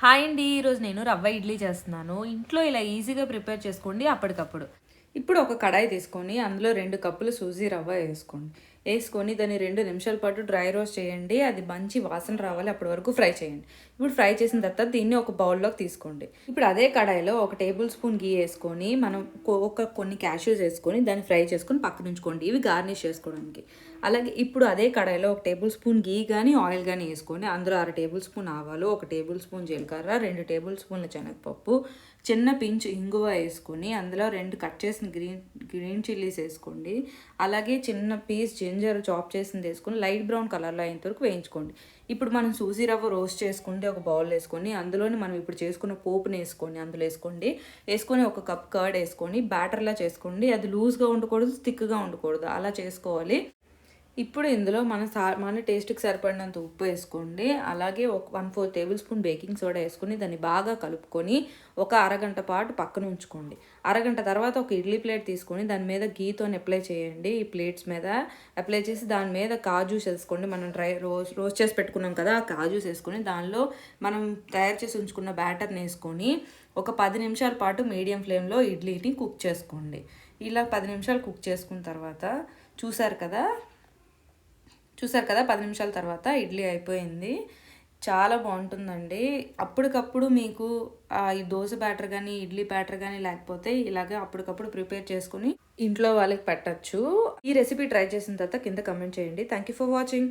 Hi అండి ఈరోజు నేను రవ్వ ఇడ్లీ చేస్తున్నాను. ఇంట్లో ఇలా ఈజీగా ప్రిపేర్ చేసుకోండి అప్పటికప్పుడు. ఇప్పుడు ఒక కడాయి తీసుకొని అందులో రెండు కప్పులు సూజీ రవ్వ వేసుకోండి. వేసుకొని దాన్ని రెండు నిమిషాల పాటు డ్రై రోస్ట్ చేయండి. అది మంచి వాసన రావాలి. అప్పటి వరకు ఫ్రై చేయండి. ఇప్పుడు ఫ్రై చేసిన తర్వాత దీన్ని ఒక బౌల్లోకి తీసుకోండి. ఇప్పుడు అదే కడాయిలో ఒక టేబుల్ స్పూన్ గీ వేసుకొని మనం ఒక కొన్ని క్యాష్యూస్ వేసుకొని దాన్ని ఫ్రై చేసుకొని పక్కన ఉంచుకోండి. ఇవి గార్నిష్ చేసుకోవడానికి. అలాగే ఇప్పుడు అదే కడాయిలో ఒక టేబుల్ స్పూన్ గీ కానీ ఆయిల్ కానీ వేసుకొని అందులో అర టేబుల్ స్పూన్ ఆవాలు ఒక టేబుల్ స్పూన్ జీలకర్ర రెండు టేబుల్ స్పూన్ల శనగపప్పు చిన్న పించ్ ఇంగువ వేసుకొని అందులో రెండు కట్ చేసిన గ్రీన్ గ్రీన్ చిల్లీస్ వేసుకోండి. అలాగే చిన్న పీస్ జింజర్ చాప్ చేసింది వేసుకొని లైట్ బ్రౌన్ కలర్లో అయినంత వరకు వేయించుకోండి. ఇప్పుడు మనం సూజీ రవ్వ రోస్ట్ చేసుకుంటే ఒక బౌల్ వేసుకొని అందులోని మనం ఇప్పుడు చేసుకున్న పోపుని వేసుకోండి అందులో వేసుకోండి. వేసుకొని ఒక కప్ కర్డ్ వేసుకొని బ్యాటర్లా చేసుకోండి. అది లూజ్గా ఉండకూడదు థిక్గా ఉండకూడదు. అలా చేసుకోవాలి. ఇప్పుడు ఇందులో మన సా మన టేస్ట్కి సరిపడినంత ఉప్పు వేసుకోండి. అలాగే ఒక one four tablespoon baking soda వేసుకొని దాన్ని బాగా కలుపుకొని ఒక అరగంట పాటు పక్కన ఉంచుకోండి. అరగంట తర్వాత ఒక ఇడ్లీ ప్లేట్ తీసుకొని దాని మీద గీతోని అప్లై చేయండి. ఈ ప్లేట్స్ మీద అప్లై చేసి దాని మీద కాజూస్ వేసుకోండి. మనం డ్రై రోస్ రోస్ట్ చేసి పెట్టుకున్నాం కదా ఆ కాజూస్ వేసుకొని దానిలో మనం తయారు చేసి ఉంచుకున్న బ్యాటర్ని వేసుకొని ఒక పది నిమిషాల పాటు మీడియం ఫ్లేమ్లో ఇడ్లీని కుక్ చేసుకోండి. ఇలా పది నిమిషాలు కుక్ చేసుకున్న తర్వాత చూసారు కదా చూసారు కదా పది నిమిషాల తర్వాత ఇడ్లీ అయిపోయింది. చాలా బాగుంటుందండి. అప్పటికప్పుడు మీకు ఈ దోశ బ్యాటర్ కానీ ఇడ్లీ బ్యాటర్ కానీ లేకపోతే ఇలాగే అప్పటికప్పుడు ప్రిపేర్ చేసుకుని ఇంట్లో వాళ్ళకి పెట్టచ్చు. ఈ రెసిపీ ట్రై చేసిన తర్వాత కింద కమెంట్ చేయండి. Thank you for watching.